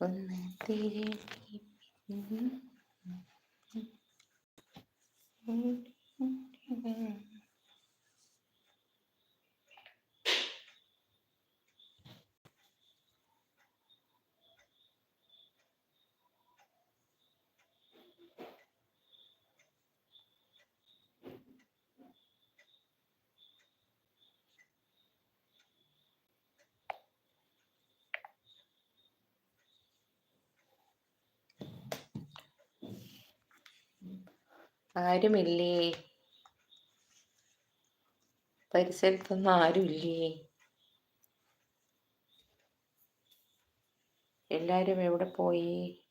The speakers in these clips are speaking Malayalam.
ഒന്ന് തിരി ആരുമില്ലേ? പരിസരത്തൊന്നും ആരുമില്ലേ? എല്ലാരും എവിടെ പോയി?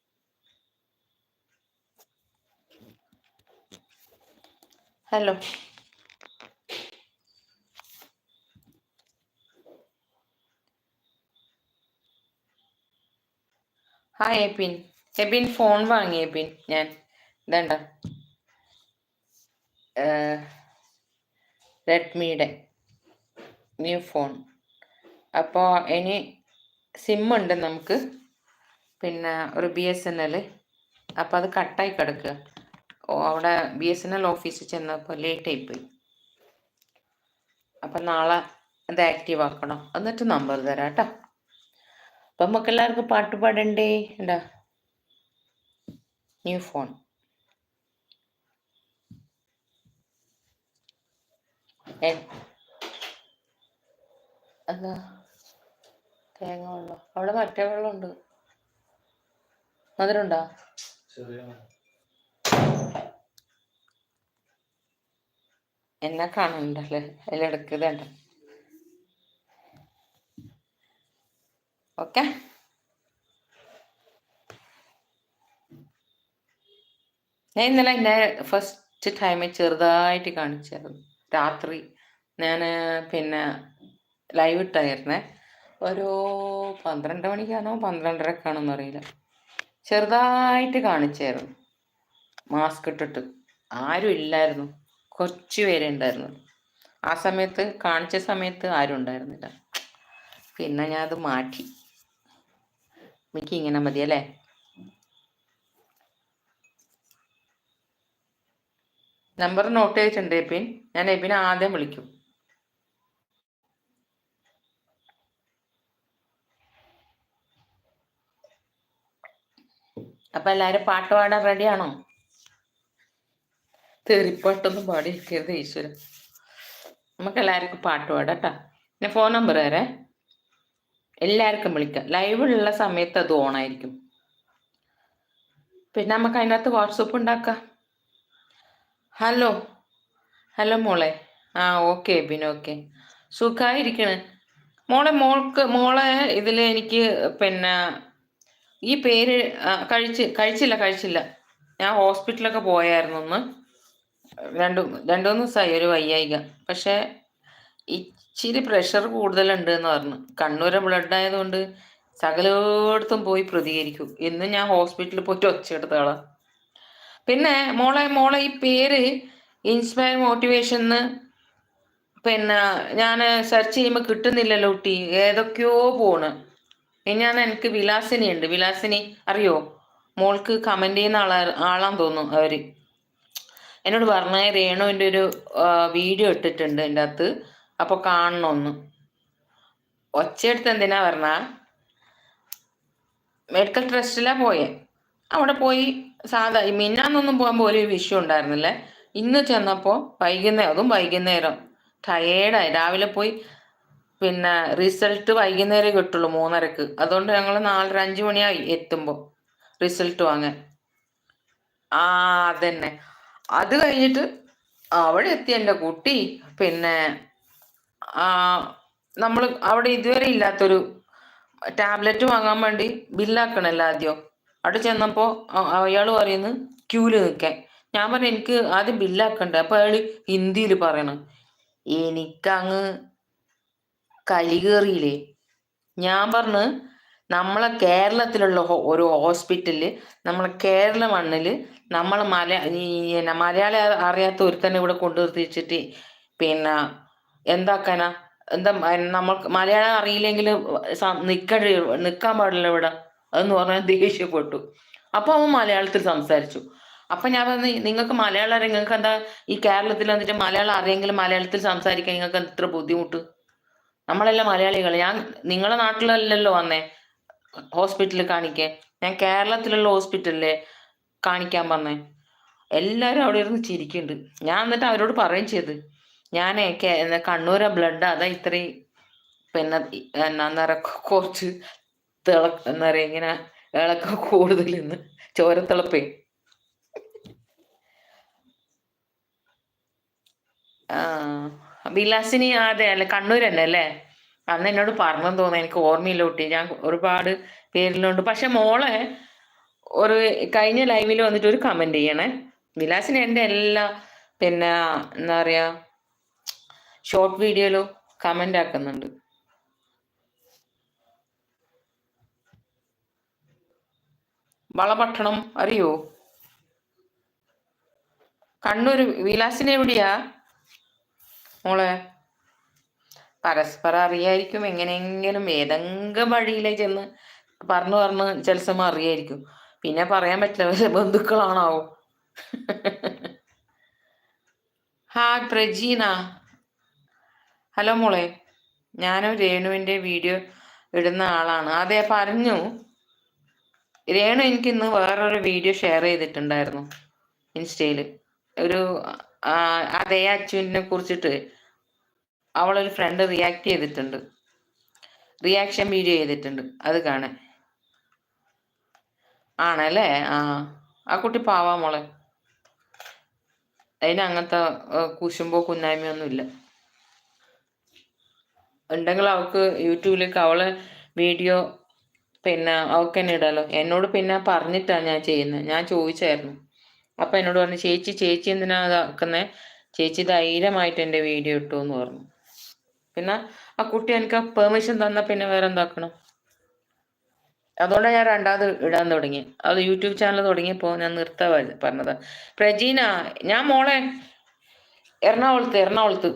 Hello. Hi Ebin. Ebin phone വാങ്ങി എബിൻ. ഞാൻ. ഇതണ്ട. റെഡ്മിയുടെ ന്യൂ ഫോൺ അപ്പോൾ ഇനി സിം ഉണ്ട് നമുക്ക്. പിന്നെ ഒരു ബി എസ് എൻ എൽ അപ്പോൾ അത് കട്ടായി കിടക്കുക. അവിടെ ബി എസ് എൻ എൽ ഓഫീസിൽ ചെന്നപ്പോൾ ലേറ്റ് ആയിപ്പോയി അപ്പം നാളെ അത് ആക്റ്റീവ് ആക്കണം. എന്നിട്ട് നമ്പർ തരാം കേട്ടോ. അപ്പം നമുക്ക് എല്ലാവർക്കും പാട്ട് പാടണ്ടേ? എന്താ? ന്യൂ ഫോൺ ഏ. എന്താ തേങ്ങ വെള്ളം അവിടെ മറ്റേ വെള്ളമുണ്ട്. മധുരമുണ്ടോ? എന്നെ കാണുന്നുണ്ടല്ലേ അതിലിടക്ക് ഇതണ്ട ഓക്കെ. ഞാൻ ഇന്നലെ എന്നെ ഫസ്റ്റ് ടൈമിൽ ചെറുതായിട്ട് കാണിച്ചായിരുന്നു. രാത്രി ഞാൻ പിന്നെ ലൈവ് ഇട്ടായിരുന്നേ. ഒരു പന്ത്രണ്ട് മണിക്കാണോ പന്ത്രണ്ടരക്കാണോ അറിയില്ല. ചെറുതായിട്ട് കാണിച്ചായിരുന്നു. മാസ്ക് ഇട്ടിട്ട്. ആരും ഇല്ലായിരുന്നു. കുറച്ച് പേരെ ഉണ്ടായിരുന്നു. ആ സമയത്ത് കാണിച്ച സമയത്ത് ആരും ഉണ്ടായിരുന്നില്ല. പിന്നെ ഞാൻ അത് മാറ്റി. എനിക്ക് ഇങ്ങനെ മതി അല്ലേ? നമ്പർ നോട്ട് ചെയ്തിട്ടുണ്ട് എബിൻ ഞാൻ എബിനെ ആദ്യം വിളിക്കും. അപ്പൊ എല്ലാരും പാട്ട് പാടാൻ റെഡിയാണോ? തെറിപ്പാട്ടൊന്നും പാടിയിരിക്കരുത് ഈശ്വരൻ നമുക്ക് എല്ലാവർക്കും പാട്ട് പാടാം കേട്ടോ ഞാൻ ഫോൺ നമ്പർ തരേ. എല്ലാവർക്കും വിളിക്കാം. ലൈവിലുള്ള സമയത്ത് അത് ഓണായിരിക്കും പിന്നെ നമുക്ക് അതിനകത്ത് വാട്സപ്പ് ഉണ്ടാക്കാം. ഹലോ ഹലോ മോളെ. ആ ഓക്കെ ബിൻ ഓക്കെ സുഖമായിരിക്കണ് മോളെ മോൾക്ക് മോളെ ഇതിൽ എനിക്ക് പിന്നെ ഈ പേര് കഴിച്ച് കഴിച്ചില്ല കഴിച്ചില്ല. ഞാൻ ഹോസ്പിറ്റലൊക്കെ പോയായിരുന്നു ഒന്ന്. രണ്ടു രണ്ടു മൂന്ന് ദിവസമായി ഒരു വയ്യായിക. പക്ഷേ ഇച്ചിരി പ്രഷർ കൂടുതലുണ്ട് എന്ന് പറഞ്ഞു. കണ്ണൂരെ ബ്ലഡ് ആയതുകൊണ്ട് സകലോടത്തും പോയി പ്രതികരിക്കും. ഇന്ന് ഞാൻ ഹോസ്പിറ്റലിൽ പോയിട്ട് ഒച്ചയെടുത്തോളാം പിന്നെ മോളെ മോളെ ഈ പേര് ഇൻസ്പയർ മോട്ടിവേഷൻ പിന്നെ ഞാൻ സെർച്ച് ചെയ്യുമ്പോൾ കിട്ടുന്നില്ലല്ലോ കുട്ടി ഏതൊക്കെയോ പോണ്. ഞാൻ എനിക്ക് വിലാസിനി ഉണ്ട്. വിലാസിനി അറിയോ? മോൾക്ക് കമന്റ് ചെയ്യുന്ന ആളാ ആളാന്ന് തോന്നുന്നു അവർ. എന്നോട് പറഞ്ഞ രേണുവിന്റെ ഒരു വീഡിയോ ഇട്ടിട്ടുണ്ട് എന്റെ അകത്ത് അപ്പോൾ കാണണമെന്ന് ഒച്ചയെടുത്ത് എന്തിനാ പറഞ്ഞ? മെഡിക്കൽ ട്രസ്റ്റിലാണ് പോയേ. അവിടെ പോയി സാധാ മിന്നാന്നൊന്നും പോകാൻ പോലും ഒരു വിഷയം ഉണ്ടായിരുന്നില്ലേ? ഇന്ന് ചെന്നപ്പോൾ വൈകുന്നേരം അതും വൈകുന്നേരം. ടയേർഡായി രാവിലെ പോയി പിന്നെ റിസൾട്ട് വൈകുന്നേരം കിട്ടുള്ളൂ മൂന്നരക്ക്. അതുകൊണ്ട് ഞങ്ങൾ നാലര അഞ്ച് മണിയായി എത്തുമ്പോൾ റിസൾട്ട് വാങ്ങാൻ. ആ അതന്നെ. അത് കഴിഞ്ഞിട്ട് അവിടെ എത്തി എന്റെ കുട്ടി. പിന്നെ നമ്മൾ അവിടെ ഇതുവരെ ഇല്ലാത്തൊരു ടാബ്ലറ്റ് വാങ്ങാൻ വേണ്ടി ബില്ലാക്കണല്ലോ ആദ്യം അവിടെ ചെന്നപ്പോൾ അയാൾ പറയുന്നു ക്യൂൽ നിൽക്കാൻ. ഞാൻ പറഞ്ഞു എനിക്ക് ആദ്യം ബില്ലാക്കണ്ടേ അപ്പൊ അയാൾ ഹിന്ദിയിൽ പറയണം. എനിക്കങ്ങ് കലി കയറിയില്ലേ ഞാൻ പറഞ്ഞു നമ്മളെ കേരളത്തിലുള്ള ഒരു ഹോസ്പിറ്റലിൽ നമ്മളെ കേരള മണ്ണിൽ നമ്മൾ മല മലയാളി അറിയാത്ത ഒരുത്തന്നെ ഇവിടെ കൊണ്ടു നിർത്തിച്ചിട്ട് പിന്നെ എന്താക്കാനാ? എന്താ നമ്മൾക്ക് മലയാളം അറിയില്ലെങ്കിൽ നിൽക്കണ്ട നിൽക്കാൻ പാടില്ല ഇവിടെ. എന്ന് പറഞ്ഞാൽ ദേഷ്യപ്പെട്ടു. അപ്പൊ അവൻ മലയാളത്തിൽ സംസാരിച്ചു. അപ്പൊ ഞാൻ പറഞ്ഞു നിങ്ങൾക്ക് മലയാളം അറിയാം. നിങ്ങൾക്ക് എന്താ ഈ കേരളത്തിൽ വന്നിട്ട് മലയാളം അറിയെങ്കിലും മലയാളത്തിൽ സംസാരിക്കാൻ നിങ്ങൾക്ക് ഇത്ര ബുദ്ധിമുട്ട്? നമ്മളെല്ലാം മലയാളികൾ. ഞാൻ നിങ്ങളെ നാട്ടിലല്ലല്ലോ വന്നേ. ഹോസ്പിറ്റലിൽ കാണിക്കേ. ഞാൻ കേരളത്തിലുള്ള ഹോസ്പിറ്റലിൽ കാണിക്കാൻ വന്നേ. എല്ലാരും അവിടെ ഇരുന്ന് ചിരിക്കുന്നുണ്ട് ഞാൻ എന്നിട്ട് അവരോട് പറയും ചെയ്ത്. ഞാനേ കണ്ണൂരെ ബ്ലഡ് അതാ ഇത്രയും പിന്നെ എന്നാ പറയാ കുറച്ച് തിള എന്താ പറയാ ഇങ്ങനെ ഇളക്കം കൂടുതൽ ചോരത്തിളപ്പേ. ആ. വിലാസിനി അതെ അല്ലെ കണ്ണൂർ തന്നെ അല്ലേ? അന്ന് എന്നോട് പറഞ്ഞു തോന്നുന്നു എനിക്ക് ഓർമ്മയില്ല കുട്ടി. ഞാൻ ഒരുപാട് പേരിലുണ്ട്. പക്ഷെ മോളെ ഒരു കഴിഞ്ഞ ലൈവിൽ വന്നിട്ട് ഒരു കമന്റ് ചെയ്യണേ. വിലാസിനി എന്റെ എല്ലാ പിന്നെ എന്താ പറയാ ഷോർട്ട് വീഡിയോയിലും കമന്റ് ആക്കുന്നുണ്ട്. വളപട്ടണം അറിയോ? കണ്ണൂർ വിലാസിനെ എവിടെയാ? മോളെ പരസ്പരം അറിയായിരിക്കും എങ്ങനെയെങ്കിലും ഏതെങ്കിലും വഴിയിലേക്ക് ചെന്ന് പറഞ്ഞു പറഞ്ഞ് ചില സമയം അറിയായിരിക്കും. പിന്നെ പറയാൻ പറ്റില്ല പക്ഷെ ബന്ധുക്കളാണാവോ. ഹാ പ്രജീന. ഹലോ മോളെ ഞാനും രേണുവിന്റെ വീഡിയോ ഇടുന്ന ആളാണ്. അതെ പറഞ്ഞു. രേണു എനിക്ക് ഇന്ന് വേറൊരു വീഡിയോ ഷെയർ ചെയ്തിട്ടുണ്ടായിരുന്നു ഇൻസ്റ്റയിൽ ഒരു അതേ അച്ഛനെ കുറിച്ചിട്ട് അവളൊരു ഫ്രണ്ട് റിയാക്ട് ചെയ്തിട്ടുണ്ട്. റിയാക്ഷൻ വീഡിയോ ചെയ്തിട്ടുണ്ട്. അത് കാണാൻ. ആണല്ലേ? ആ. ആ കുട്ടി പാവാ മോളെ. അതിന് അങ്ങനത്തെ കുശുമ്പോ കുന്നായ്മയൊന്നും ഇല്ല. ഉണ്ടെങ്കിൽ അവൾക്ക് യൂട്യൂബിലേക്ക് അവൾ വീഡിയോ പിന്നെ അവൾക്ക് തന്നെ ഇടാലോ. എന്നോട് പിന്നെ പറഞ്ഞിട്ടാണ് ഞാൻ ചെയ്യുന്നത്. ഞാൻ ചോദിച്ചായിരുന്നു. അപ്പൊ എന്നോട് പറഞ്ഞു ചേച്ചി ചേച്ചി എന്തിനാ ഇതാക്കുന്നേ? ചേച്ചി ധൈര്യമായിട്ട് എന്റെ വീഡിയോ ഇട്ടു എന്ന് പറഞ്ഞു. പിന്നെ ആ കുട്ടി എനിക്ക് പെർമിഷൻ തന്ന പിന്നെ വേറെ എന്താക്കണം അതുകൊണ്ട് ഞാൻ രണ്ടാമത് ഇടാൻ തുടങ്ങി. അത് യൂട്യൂബ് ചാനൽ തുടങ്ങിയപ്പോൾ ഞാൻ നിർത്താ പറഞ്ഞത്. പ്രജീന ഞാൻ മോളെ എറണാകുളത്ത് എറണാകുളത്ത്.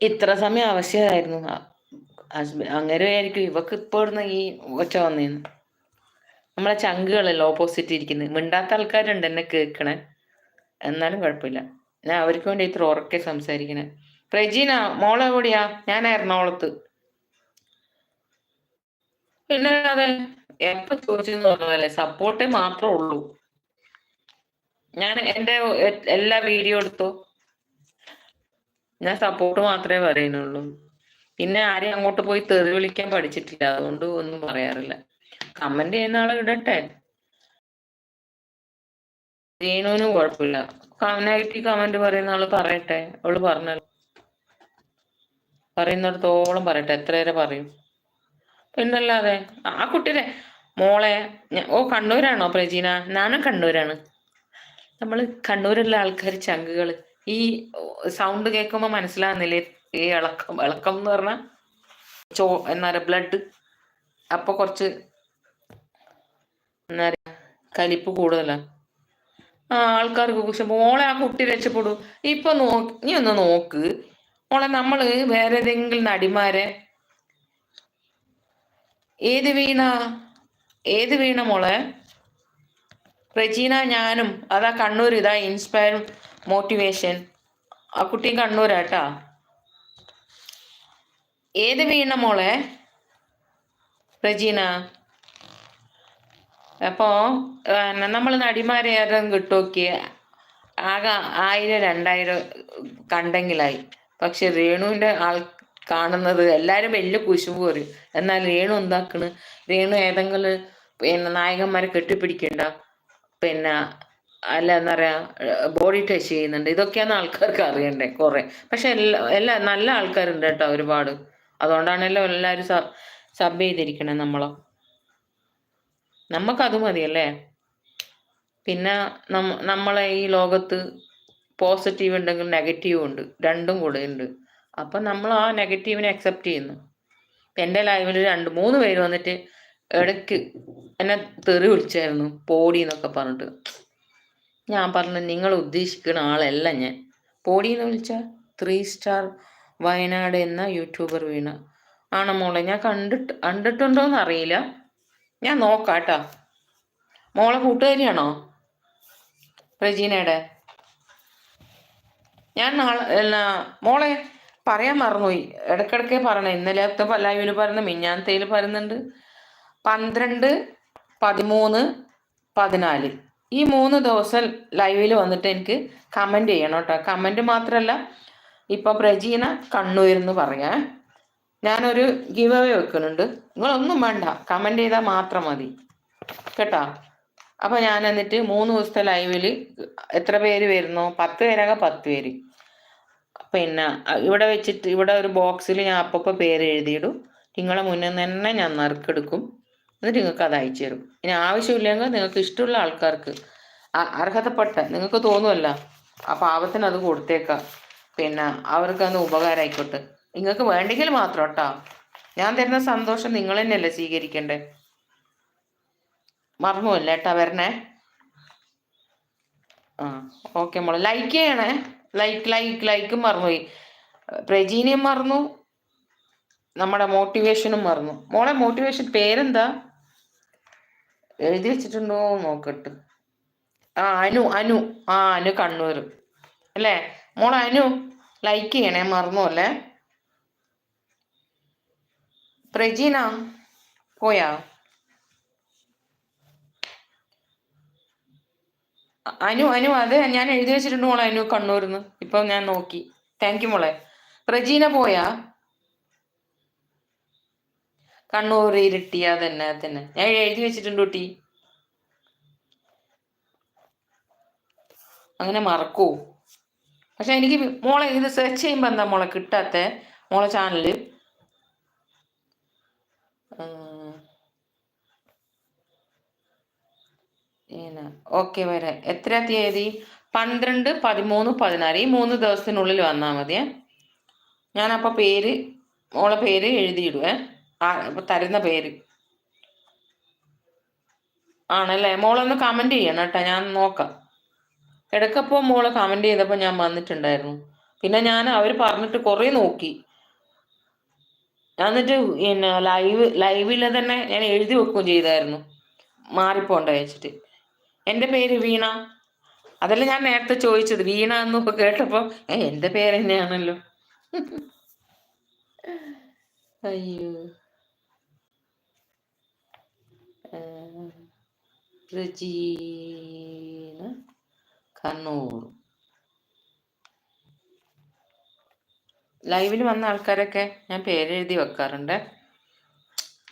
ഇത്ര സമയം ആവശ്യമായിരുന്നു. അങ്ങനെ ആയിരിക്കും ഇവക്ക് ഇപ്പോൾ ഈ ഒച്ച വന്നേന്ന്. നമ്മളെ ചങ്കുകളല്ലോ ഓപ്പോസിറ്റ് ഇരിക്കുന്നത് മിണ്ടാത്ത ആൾക്കാരുണ്ട് എന്നെ കേൾക്കണേ. എന്നാലും കുഴപ്പമില്ല. ഞാൻ അവർക്ക് വേണ്ടി ഇത്ര ഉറക്കെ സംസാരിക്കണേ. പ്രജീന മോളെ എവിടെയാ? ഞാൻ എറണാകുളത്ത്. പിന്നെ അതെ എപ്പോ ചോദിച്ചെന്ന് പറഞ്ഞതല്ലേ? സപ്പോർട്ടേ മാത്രമേ ഉള്ളൂ. ഞാൻ എന്റെ എല്ലാ വീഡിയോ എടുത്തു? ഞാൻ സപ്പോർട്ട് മാത്രമേ പറയുന്നുള്ളൂ. പിന്നെ ആരെയും അങ്ങോട്ട് പോയി തെറി വിളിക്കാൻ പഠിച്ചിട്ടില്ല. അതുകൊണ്ട് ഒന്നും പറയാറില്ല. കമന്റ് ചെയ്യുന്ന ആളെ ഇടട്ടെ. രേണുവിനും കുഴപ്പമില്ല. നെഗറ്റീവ് കമന്റ് പറയുന്ന ആൾ പറയട്ടെ. അവൾ പറഞ്ഞല്ലോ പറയുന്നിടത്തോളം പറയട്ടെ. എത്ര വരെ പറയും. പിന്നല്ലാതെ ആ- കുട്ടിയുടെ മോളെ ഓ കണ്ണൂരാണോ പ്രജീന? ഞാനും കണ്ണൂരാണ്. നമ്മൾ കണ്ണൂരുള്ള ആൾക്കാർ ചങ്കുകൾ. ഈ സൗണ്ട് കേൾക്കുമ്പോ മനസ്സിലാകുന്നില്ലേ ഈ ഇളക്കം ഇളക്കം എന്ന് പറഞ്ഞാൽ ചോ എന്നാ ബ്ലഡ് അപ്പൊ കുറച്ച് എന്നാ കലിപ്പ് കൂടുതലാ. ആ ആൾക്കാർക്ക് പക്ഷെ മോളെ ആ കുട്ടി രക്ഷപ്പെടൂ. ഇപ്പൊ നോക്ക് നീ ഒന്ന് നോക്ക്. മോളെ നമ്മൾ വേറെ ഏതെങ്കിലും നടിമാരെ ഏത് വീണ? ഏത് വീണ മോളെ? റെജീന ഞാനും. അതാ കണ്ണൂർ ഇതാ ഇൻസ്പയർ മോട്ടിവേഷൻ ആ കുട്ടിയും കണ്ണൂരാട്ടാ ഏത് വീണ മോളെ? റെജീന. അപ്പോ നമ്മൾ നടിമാരെ ഏതെങ്കിലും കിട്ടുമൊക്കെ ആകെ ആയിരം രണ്ടായിരം കണ്ടെങ്കിലായി. പക്ഷെ രേണുവിന്റെ ആൾ കാണുന്നത് എല്ലാരും വലിയ കുശുമ്പ് പറയും. എന്നാൽ രേണു എന്താക്കണ്? രേണു ഏതെങ്കിലും പിന്നെ നായകന്മാരെ കെട്ടിപ്പിടിക്കണ്ട? പിന്നെ അല്ല എന്താ പറയാ ബോഡി ടച്ച് ചെയ്യുന്നുണ്ട്. ഇതൊക്കെയാണ് ആൾക്കാർക്ക് അറിയണ്ടേ കുറെ. പക്ഷെ എല്ലാ എല്ലാ നല്ല ആൾക്കാരുണ്ട് കേട്ടോ ഒരുപാട്. അതുകൊണ്ടാണല്ലോ എല്ലാവരും സബ് ചെയ്തിരിക്കണേ നമ്മളോ. നമുക്കത് മതിയല്ലേ? പിന്നെ നമ്മ നമ്മളെ ഈ ലോകത്ത് പോസിറ്റീവ് ഉണ്ടെങ്കിൽ നെഗറ്റീവ് ഉണ്ട്. രണ്ടും കൂടെ ഉണ്ട്. അപ്പം നമ്മൾ ആ നെഗറ്റീവിനെ അക്സെപ്റ്റ് ചെയ്യുന്നു. എന്റെ ലൈവിൽ രണ്ട് മൂന്ന് പേര് വന്നിട്ട് ഇടയ്ക്ക് എന്നെ തെറി വിളിച്ചായിരുന്നു. പോടി എന്നൊക്കെ പറഞ്ഞിട്ട്. ഞാൻ പറഞ്ഞു നിങ്ങൾ ഉദ്ദേശിക്കുന്ന ആളല്ല ഞാൻ. പോടി എന്ന് വിളിച്ച? ത്രീ സ്റ്റാർ വയനാട് എന്ന യൂട്യൂബർ വീണ. ആണോ മോളെ? ഞാൻ കണ്ടിട്ട് കണ്ടിട്ടുണ്ടോന്ന് അറിയില്ല. ഞാൻ നോക്കാം കേട്ടോ മോളെ കൂട്ടുകാരിയാണോ? റെജീനയുടെ. ഞാൻ നാളെ മോളെ പറയാൻ മറന്നുപോയി. ഇടയ്ക്കിടയ്ക്ക് പറയണേ. ഇന്നലത്തെ പല്ലായ്മയിൽ പറയുന്ന മിഞ്ഞാന്തയിൽ പറയുന്നുണ്ട്. പന്ത്രണ്ട് പതിമൂന്ന് പതിനാല്. ഈ മൂന്ന് ദിവസം ലൈവിൽ വന്നിട്ട് എനിക്ക് കമന്റ് ചെയ്യണം കേട്ടോ. കമന്റ് മാത്രമല്ല ഇപ്പം പ്രജീന കണ്ണൂരിൽ നിന്ന് പറയാം. ഞാനൊരു ഗിവ് അവേ വെക്കുന്നുണ്ട്. നിങ്ങളൊന്നും വേണ്ട. കമന്റ് ചെയ്താൽ മാത്രം മതി. കേട്ടോ? അപ്പോൾ ഞാൻ എന്നിട്ട് മൂന്ന് ദിവസത്തെ ലൈവിൽ എത്ര പേര് വരുന്നു? പത്ത് പേരാകെ പത്ത് പേര്. പിന്നെ ഇവിടെ വെച്ചിട്ട് ഇവിടെ ഒരു ബോക്സിൽ ഞാൻ അപ്പപ്പോൾ പേര് എഴുതിയിടും. നിങ്ങളെ മുന്നിൽ തന്നെ ഞാൻ നറുക്കെടുക്കും. എന്നിട്ട് നിങ്ങൾക്ക് അത് അയച്ചു തരും. ഇനി ആവശ്യമില്ലെങ്കിൽ നിങ്ങൾക്ക് ഇഷ്ടമുള്ള ആൾക്കാർക്ക് അർഹതപ്പെട്ട നിങ്ങൾക്ക് തോന്നുമല്ല? ആ പാവത്തിന് അത് കൊടുത്തേക്കാം. പിന്നെ അവർക്ക് ഉപകാരമായിക്കോട്ടെ. നിങ്ങൾക്ക് വേണ്ടെങ്കിൽ മാത്രം കേട്ടോ ഞാൻ തരുന്ന സന്തോഷം നിങ്ങൾ തന്നെയല്ലേ സ്വീകരിക്കണ്ടേ? മറന്നുമില്ല കേട്ടാ വരണേ? ആ ഓക്കെ മോളെ. ലൈക്ക് ചെയ്യണേ. ലൈക്ക് ലൈക്ക് ലൈക്കും മറന്നുപോയി. പ്രജീനിയും മറന്നു. നമ്മുടെ മോട്ടിവേഷനും മറന്നു. മോളെ മോട്ടിവേഷൻ പേരെന്താ? എഴുതി വെച്ചിട്ടുണ്ടോ നോക്കട്ട്. ആ അനു അനു. ആ അനു കണ്ണൂർ. അല്ലേ? മോളെ അനു ലൈക്ക് ചെയ്യണേ. മറന്നു അല്ലേ പ്രജീന പോയാ? അനു അനു അത് ഞാൻ എഴുതി വെച്ചിട്ടുണ്ട് മോളെ അനു കണ്ണൂരിന്ന്. ഇപ്പൊ ഞാൻ നോക്കി. താങ്ക് യു മോളെ. പ്രജീന പോയാ? കണ്ണൂർ ഇരുട്ടി തന്നെ തന്നെ ഞാൻ എഴുതി വെച്ചിട്ടുണ്ട് കുട്ടി. അങ്ങനെ മറക്കൂ. പക്ഷെ എനിക്ക് മോളെ ഇത് സെർച്ച് ചെയ്യുമ്പോ എന്താ മോളെ കിട്ടാത്ത? മോളെ ചാനൽ ഓക്കെ വരാം. എത്ര തീയതി? പന്ത്രണ്ട് പതിമൂന്ന് പതിനാല്. ഈ മൂന്ന് ദിവസത്തിനുള്ളിൽ വന്നാൽ മതിയേ. ഞാനപ്പോൾ പേര് മോളെ പേര് എഴുതിയിടുവേ. ആ തരുന്ന പേര്. ആണല്ലേ? മോളൊന്ന് കമന്റ് ചെയ്യണം കേട്ടോ. ഞാൻ നോക്കാം. ഇടയ്ക്കപ്പോൾ മോളെ കമന്റ് ചെയ്തപ്പോൾ ഞാൻ വന്നിട്ടുണ്ടായിരുന്നു. പിന്നെ ഞാൻ അവർ പറഞ്ഞിട്ട് കുറേ നോക്കി. ഞാൻ എന്നിട്ട് പിന്നെ ലൈവ് ലൈവിൽ തന്നെ ഞാൻ എഴുതി വെക്കുകയും ചെയ്തായിരുന്നു. മാറിപ്പോണ്ട വെച്ചിട്ട്. എന്റെ പേര് വീണ. അതല്ല ഞാൻ നേരത്തെ ചോദിച്ചത്. വീണ എന്നൊക്കെ കേട്ടപ്പോൾ ഏ എന്റെ പേര് തന്നെയാണല്ലോ. അയ്യോ. റജീന കണ്ണൂർ. ലൈവിൽ വന്ന ആൾക്കാരൊക്കെ ഞാൻ പേരെഴുതി വെക്കാറുണ്ട്.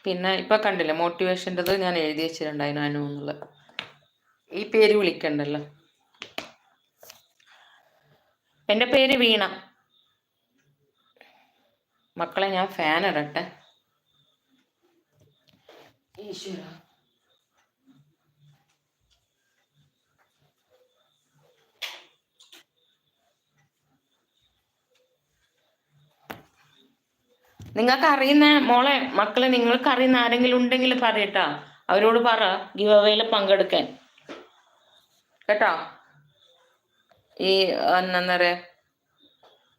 പിന്നെ ഇപ്പൊ കണ്ടില്ലേ മോട്ടിവേഷന്റെത് ഞാൻ എഴുതി വെച്ചിട്ടുണ്ടായിരുന്നു അനു ഈ പേര് വിളിക്കണ്ടല്ലോ? എന്റെ പേര് വീണ. മക്കളെ ഞാൻ ഫാൻ ഇടട്ടെ. ഈശ്വര. നിങ്ങൾക്ക് അറിയുന്ന മോളെ മക്കളെ നിങ്ങൾക്ക് അറിയുന്ന ആരെങ്കിലും ഉണ്ടെങ്കിൽ പറയട്ടാ അവരോട് പറ ഗിവ് പങ്കെടുക്കാൻ. കേട്ടോ? ഈ എന്താ പറയാ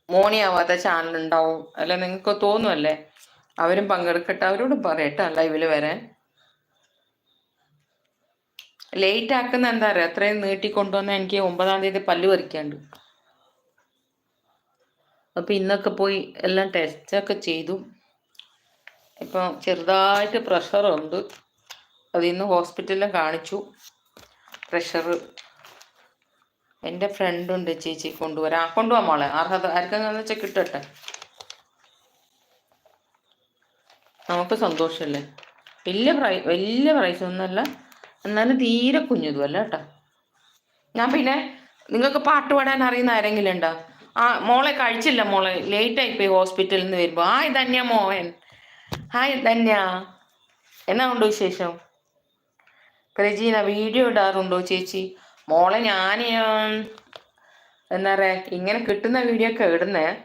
മോണിയാവാത്ത ചാനൽ ഉണ്ടാവും. അല്ലെ നിങ്ങൾക്ക് തോന്നുമല്ലേ അവരും പങ്കെടുക്കട്ടെ അവരോട് പറയട്ടെ ലൈവിൽ വരാൻ. ലേറ്റ് ആക്കുന്ന എന്താ പറയാ അത്രയും നീട്ടിക്കൊണ്ടുവന്ന എനിക്ക് ഒമ്പതാം തീയതി പല്ല് പറിക്കാണ്ട്. അപ്പൊ ഇന്നൊക്കെ പോയി എല്ലാം ടെസ്റ്റൊക്കെ ചെയ്തു. ഇപ്പം ചെറുതായിട്ട് പ്രഷറുണ്ട് അത് ഇന്ന് ഹോസ്പിറ്റലിൽ കാണിച്ചു. പ്രഷർ എന്റെ ഫ്രണ്ടുണ്ട് ചേച്ചി കൊണ്ടുവരാം കൊണ്ടുപോകാം മോളെ. അർഹത ആർക്കെന്ന് വെച്ചാൽ കിട്ടട്ടെ നമുക്ക് സന്തോഷമല്ലേ വലിയ പ്രൈ വലിയ പ്രൈസ് ഒന്നുമല്ല. എന്നാലും തീരെ കുഞ്ഞതുമല്ല കേട്ടോ. ഞാൻ പിന്നെ നിങ്ങൾക്ക് പാട്ട് പാടാൻ അറിയുന്ന ആരെങ്കിലും ഉണ്ടോ? ആ മോളെ കഴിച്ചില്ല മോളെ. ലേറ്റ് ആയിപ്പോയി ഹോസ്പിറ്റലിൽ നിന്ന് വരുമ്പോൾ ഹായ് ധന്യ മോഹൻ. ഹായ് ധന്യ. എന്നാ ഉണ്ട് വിശേഷം? പ്രജീന വീഡിയോ ഇടാറുണ്ടോ ചേച്ചി? മോളെ ഞാൻ എന്താ പറയാ ഇങ്ങനെ കിട്ടുന്ന വീഡിയോ ഒക്കെ ഇടുന്നേ.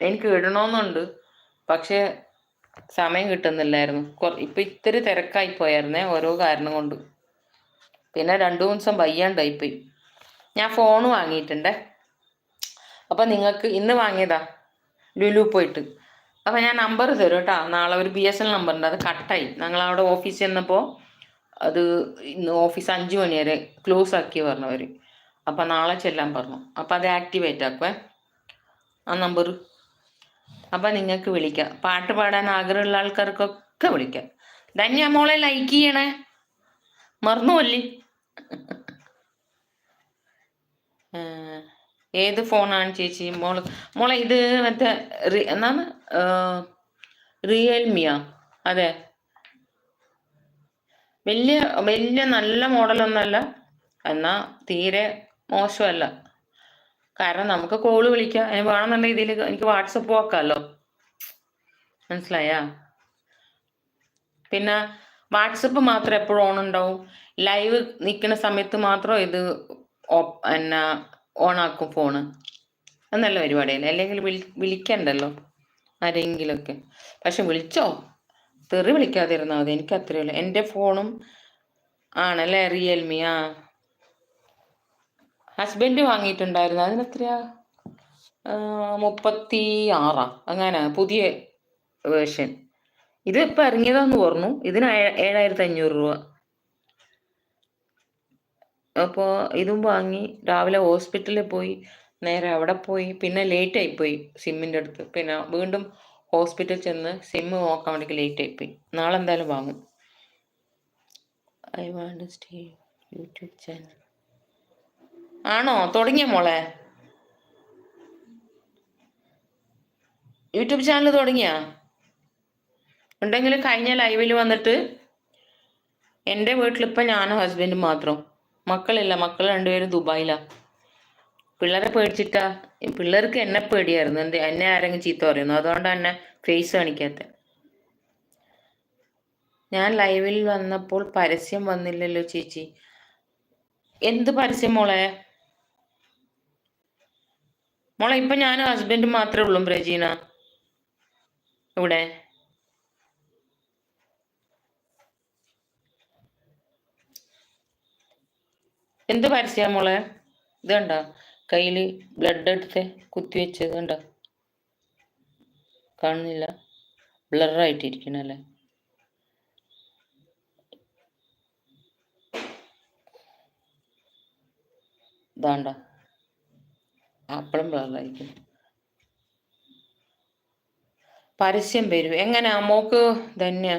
എനിക്ക് ഇടണമെന്നുണ്ട് പക്ഷെ സമയം കിട്ടുന്നില്ലായിരുന്നു. ഇപ്പൊ ഇത്തിരി തിരക്കായി പോയായിരുന്നേ ഓരോ കാരണം കൊണ്ട്. പിന്നെ രണ്ടു മൂന്ന് ദിവസം വയ്യാണ്ടായിപ്പോയി. ഞാൻ ഫോൺ വാങ്ങിയിട്ടുണ്ടേ. അപ്പം നിങ്ങൾക്ക് ഇന്ന് വാങ്ങിയതാ ലുലു പോയിട്ട്. അപ്പം ഞാൻ നമ്പർ തരും കേട്ടോ. നാളെ ഒരു ബി എസ് എൻ നമ്പർ ഉണ്ട്. അത് കട്ടായി. ഞങ്ങൾ അവിടെ ഓഫീസ് ചെന്നപ്പോൾ അത് ഇന്ന് ഓഫീസ് അഞ്ചു മണി വരെ ക്ലോസ് ആക്കി പറഞ്ഞവർ അപ്പം നാളെ ചെല്ലാൻ പറഞ്ഞു. അപ്പം അത് ആക്ടിവേറ്റ് ആക്കുവേ. ആ നമ്പർ അപ്പം നിങ്ങൾക്ക് വിളിക്കാം. പാട്ട് പാടാൻ ആഗ്രഹമുള്ള ആൾക്കാർക്കൊക്കെ വിളിക്കാം. ധന്യ മോളെ ലൈക്ക് ചെയ്യണേ. മറന്നുപോല്ലേ ഏഹ്, ഏത് ഫോണാണ് ചേച്ചി? മോൾ മോളെ ഇത് മറ്റേ എന്താണ്? റിയൽമിയാ അതെ. വലിയ വലിയ നല്ല മോഡലൊന്നുമല്ല. എന്നാ തീരെ മോശമല്ല. കാരണം നമുക്ക് കോൾ വിളിക്കാം. അതിന് വേണമെന്നുള്ള രീതിയിൽ എനിക്ക് വാട്സപ്പ് നോക്കാമല്ലോ മനസ്സിലായാ? പിന്നെ വാട്സപ്പ് മാത്രം എപ്പോഴും ഓൺ ഉണ്ടാവും ലൈവ് നിൽക്കുന്ന സമയത്ത് മാത്രം ഇത് എന്നാ ഓണാക്കും ഫോണ് അത് നല്ല പരിപാടിയല്ലേ? അല്ലെങ്കിൽ വിളി വിളിക്കണ്ടല്ലോ? ആരെങ്കിലുമൊക്കെ പക്ഷെ വിളിച്ചോ? തെറി വിളിക്കാതിരുന്നാൽ മതി. എനിക്ക് അത്രയുള്ളൂ എന്റെ ഫോണും ആണല്ലേ? റിയൽമി ആ. ഹസ്ബൻഡ് വാങ്ങിയിട്ടുണ്ടായിരുന്നു. അതിനെത്രയാ മുപ്പത്തി ആറാ അങ്ങനെ പുതിയ വേർഷൻ ഇത് ഇപ്പം ഇറങ്ങിയതാന്ന് പറഞ്ഞു. ഇതിന് ഏഴായിരത്തി അഞ്ഞൂറ് രൂപ. അപ്പോൾ ഇതും വാങ്ങി രാവിലെ ഹോസ്പിറ്റലിൽ പോയി നേരെ അവിടെ പോയി പിന്നെ ലേറ്റ് ആയിപ്പോയി സിമ്മിന്റെ അടുത്ത്. പിന്നെ വീണ്ടും ഹോസ്പിറ്റൽ ചെന്ന് സിമ്മ് നോക്കാൻ വേണ്ടി ലേറ്റ് ആയിപ്പോയി നാളെ എന്തായാലും വാങ്ങും. I want stay YouTube channel ആണോ? തുടങ്ങിയ മോളെ? യൂട്യൂബ് ചാനൽ തുടങ്ങിയ? ഉണ്ടെങ്കിൽ കഴിഞ്ഞ ലൈവിൽ വന്നിട്ട് എന്റെ വീട്ടിലിപ്പോൾ ഞാനും ഹസ്ബൻഡും മാത്രം. മക്കളില്ല മക്കൾ രണ്ടുപേരും ദുബായിലാ. പിള്ളേരെ പേടിച്ചിട്ടാ പിള്ളേർക്ക് എന്നെ പേടിയായിരുന്നു. എന്ത് എന്നെ ആരെങ്കിലും ചീത്ത പറയുന്നു? അതുകൊണ്ട് തന്നെ ഫേസ് കാണിക്കാത്ത. ഞാൻ ലൈവിൽ വന്നപ്പോൾ പരസ്യം വന്നില്ലല്ലോ ചേച്ചി. എന്ത് പരസ്യം മോളെ? മോളെ ഇപ്പൊ ഞാനും ഹസ്ബൻഡും മാത്രമേ ഉള്ളൂ പ്രജീന ഇവിടെ. എന്ത് പരസ്യ മോളെ? ഇത് കണ്ടോ കയ്യിൽ ബ്ലഡ് എടുത്ത് കുത്തിവെച്ചത് കണ്ടോ കാണുന്നില്ല. ബ്ലറായിട്ടിരിക്കണല്ലേ ഇതാണ്ട? അപ്പളും ബ്ലറായിരിക്കും പരസ്യം വരും. എങ്ങനെയാ മോക്ക് ധന്യ.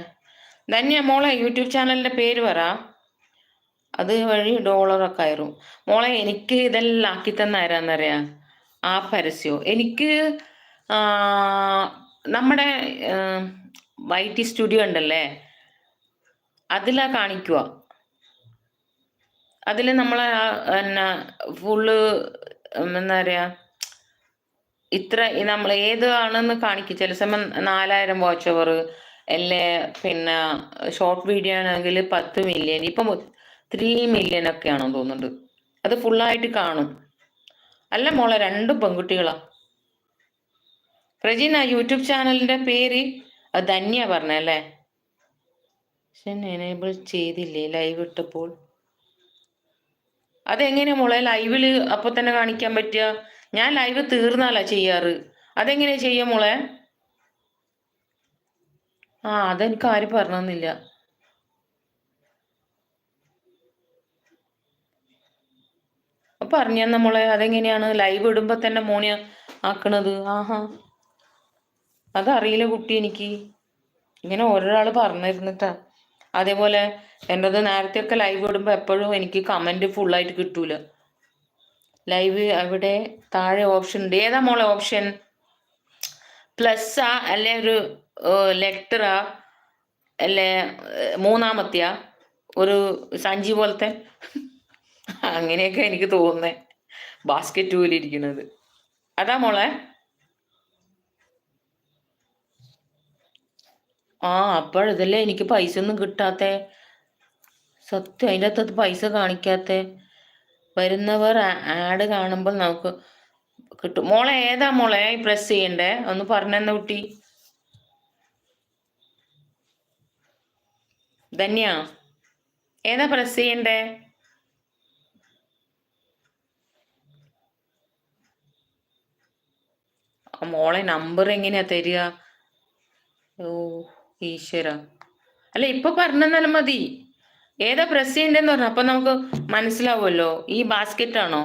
ധന്യ മോളെ യൂട്യൂബ് ചാനലിന്റെ പേര് പറ. അത് വഴി ഡോളറൊക്കെ ആയിരും മോളെ എനിക്ക് ഇതെല്ലാം ആക്കി തന്ന ആരാന്നറിയാ ആ പരസ്യോ. എനിക്ക് നമ്മുടെ വൈ ടി സ്റ്റുഡിയോ ഉണ്ടല്ലേ? അതിലാ കാണിക്കുക അതിൽ നമ്മളെ എന്നാ ഫുള്ള് എന്താ പറയാ ഇത്ര നമ്മൾ ഏത് ആണെന്ന് കാണിക്കും. ചില സമയം നാലായിരം വാച്ച് അവർ അല്ലേ പിന്നെ ഷോർട്ട് വീഡിയോ ആണെങ്കിൽ പത്ത് മില്യൺ. ഇപ്പം ത്രീ മില്യൺ ഒക്കെയാണെന്ന് തോന്നുന്നുണ്ട് അത് ഫുള്ളായിട്ട് കാണും. അല്ല മോളെ രണ്ടും പെൺകുട്ടികളാ. പ്രജീന യൂട്യൂബ് ചാനലിന്റെ പേര് ധന്യ പറഞ്ഞല്ലേ എനേബിൾ ചെയ്തില്ലേ ലൈവ് ഇട്ടപ്പോൾ? അതെങ്ങനെയാ മോളെ ലൈവിൽ അപ്പൊ തന്നെ കാണിക്കാൻ പറ്റുക? ഞാൻ ലൈവ് തീർന്നാലാ ചെയ്യാറ്. അതെങ്ങനെയാ ചെയ്യാ മോളെ? ആ അതെനിക്ക് ആരും പറഞ്ഞില്ല പറഞ്ഞു നമ്മളെ അതെങ്ങനെയാണ് ലൈവ് ഇടുമ്പോ തന്നെ മോണി ആക്കണത്? ആഹാ. അതറിയില്ല കുട്ടി എനിക്ക്. ഇങ്ങനെ ഒരാൾ പറഞ്ഞിരുന്നിട്ടാ. അതേപോലെ എന്റെത് നേരത്തെ ഒക്കെ ലൈവ് ഇടുമ്പോൾ എപ്പോഴും എനിക്ക് കമന്റ് ഫുള്ളായിട്ട് കിട്ടൂല. ലൈവ് അവിടെ താഴെ ഓപ്ഷൻ ഉണ്ട്. ഏതാ മോളെ ഓപ്ഷൻ പ്ലസ്സാ അല്ലെ ഒരു ലെറ്ററാ അല്ലെ മൂന്നാമത്തെയാ? ഒരു സഞ്ചി പോലത്തെ? അങ്ങനെയൊക്കെ എനിക്ക് തോന്നുന്നേ. ബാസ്ക്കറ്റ് പോലെ ഇരിക്കുന്നത്. അതാ മോളെ. ആ അപ്പോഴതല്ലേ എനിക്ക് പൈസ ഒന്നും കിട്ടാത്ത? സത്യം അതിന്റെ അത്ത പൈസ കാണിക്കാത്ത? വരുന്നവർ ആഡ് കാണുമ്പോൾ നമുക്ക് കിട്ടും. മോളെ ഏതാ മോളെ പ്രസ് ചെയ്യണ്ടേ? ഒന്ന് പറഞ്ഞെന്ന കുട്ടി. ധന്യ ഏതാ പ്രസ് ചെയ്യണ്ടേ? ആ മോളെ നമ്പർ എങ്ങനെയാ തരിക? ഓ ഈശ്വര. അല്ല ഇപ്പൊ പറഞ്ഞെന്നാലും മതി. ഏതാ പ്രസ് ചെയ്യണ്ടെന്ന് പറഞ്ഞു അപ്പൊ നമുക്ക് മനസ്സിലാവുമല്ലോ. ഈ ബാസ്ക്കറ്റ് ആണോ?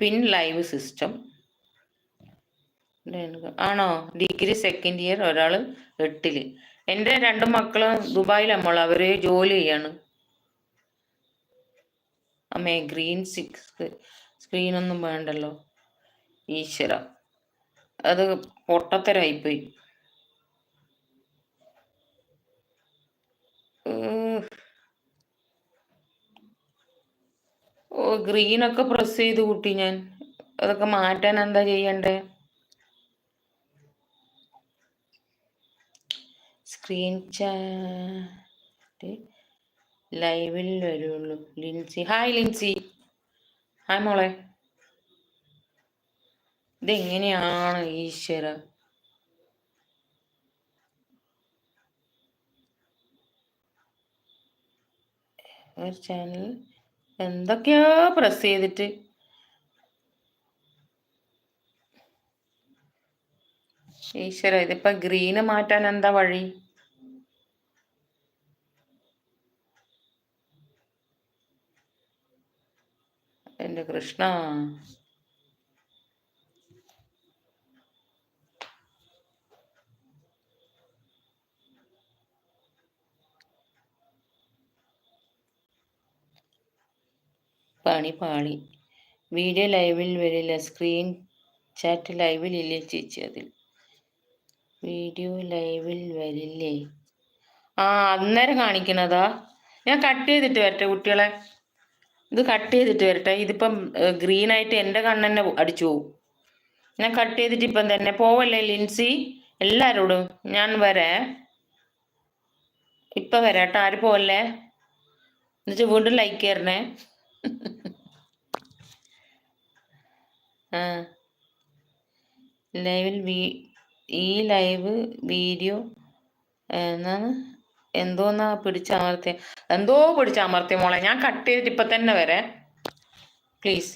പിൻ ലൈവ് സിസ്റ്റം ആണോ? ഡിഗ്രി സെക്കൻഡ് ഇയർ ഒരാൾ എട്ടിൽ. എന്റെ രണ്ട് മക്കൾ ദുബായിലാണ് മോൾ അവർ ജോലി ചെയ്യാണ്. അമ്മേ ഗ്രീൻ സിക്സ് സ്ക്രീനൊന്നും വേണ്ടല്ലോ. ഈശ്വര. അത് പൊട്ടത്തരായിപ്പോയി. പോയി ഓ ഗ്രീനൊക്കെ പ്രസ് ചെയ്ത് കൂട്ടി ഞാൻ. അതൊക്കെ മാറ്റാൻ എന്താ ചെയ്യണ്ടേ? സ്ക്രീൻ ചാറ്റ് ലൈവിൽ വരുള്ളൂ. ലിൻസി. ഹായ് ലിൻസി. ഹായ് മോളെ. ഇതെങ്ങനെയാണ് ഈശ്വര? ചാനൽ എന്തൊക്കെയോ പ്രസ് ചെയ്തിട്ട്. ഈശ്വര ഇതിപ്പോ ഗ്രീന് മാറ്റാൻ എന്താ വഴി? കൃഷ്ണ. പണി പാളി വീഡിയോ ലൈവിൽ വരില്ല. സ്ക്രീൻ ചാറ്റ് ലൈവിൽ ഇല്ലേ ചേച്ചി അതിൽ? വീഡിയോ ലൈവിൽ വരില്ലേ? ആ അന്നേരം കാണിക്കണതാ. ഞാൻ കട്ട് ചെയ്തിട്ട് വരട്ടെ കുട്ടികളെ. ഇത് കട്ട് ചെയ്തിട്ട് വരട്ടെ. ഇതിപ്പം ഗ്രീൻ ആയിട്ട് എന്റെ കണ്ണെന്നെ അടിച്ചു പോവും. ഞാൻ കട്ട് ചെയ്തിട്ട് ഇപ്പം തന്നെ പോവല്ലേ ലിൻസി? എല്ലാരോടും ഞാൻ വരേ. ഇപ്പൊ വരാട്ടോ ആര് പോവല്ലേ? എന്നുവെച്ചാ വീണ്ടും ലൈക്ക് ചെയ്യണേ ആ. ലൈവിൽ ഈ ലൈവ് വീഡിയോ എന്നാണ്? എന്തോന്നാ പിടിച്ചമർത്തിയ? എന്തോ പിടിച്ചമർത്തിയ മോളെ? ഞാൻ കട്ട് ചെയ്തിട്ട് ഇപ്പൊ തന്നെ വരെ. പ്ലീസ്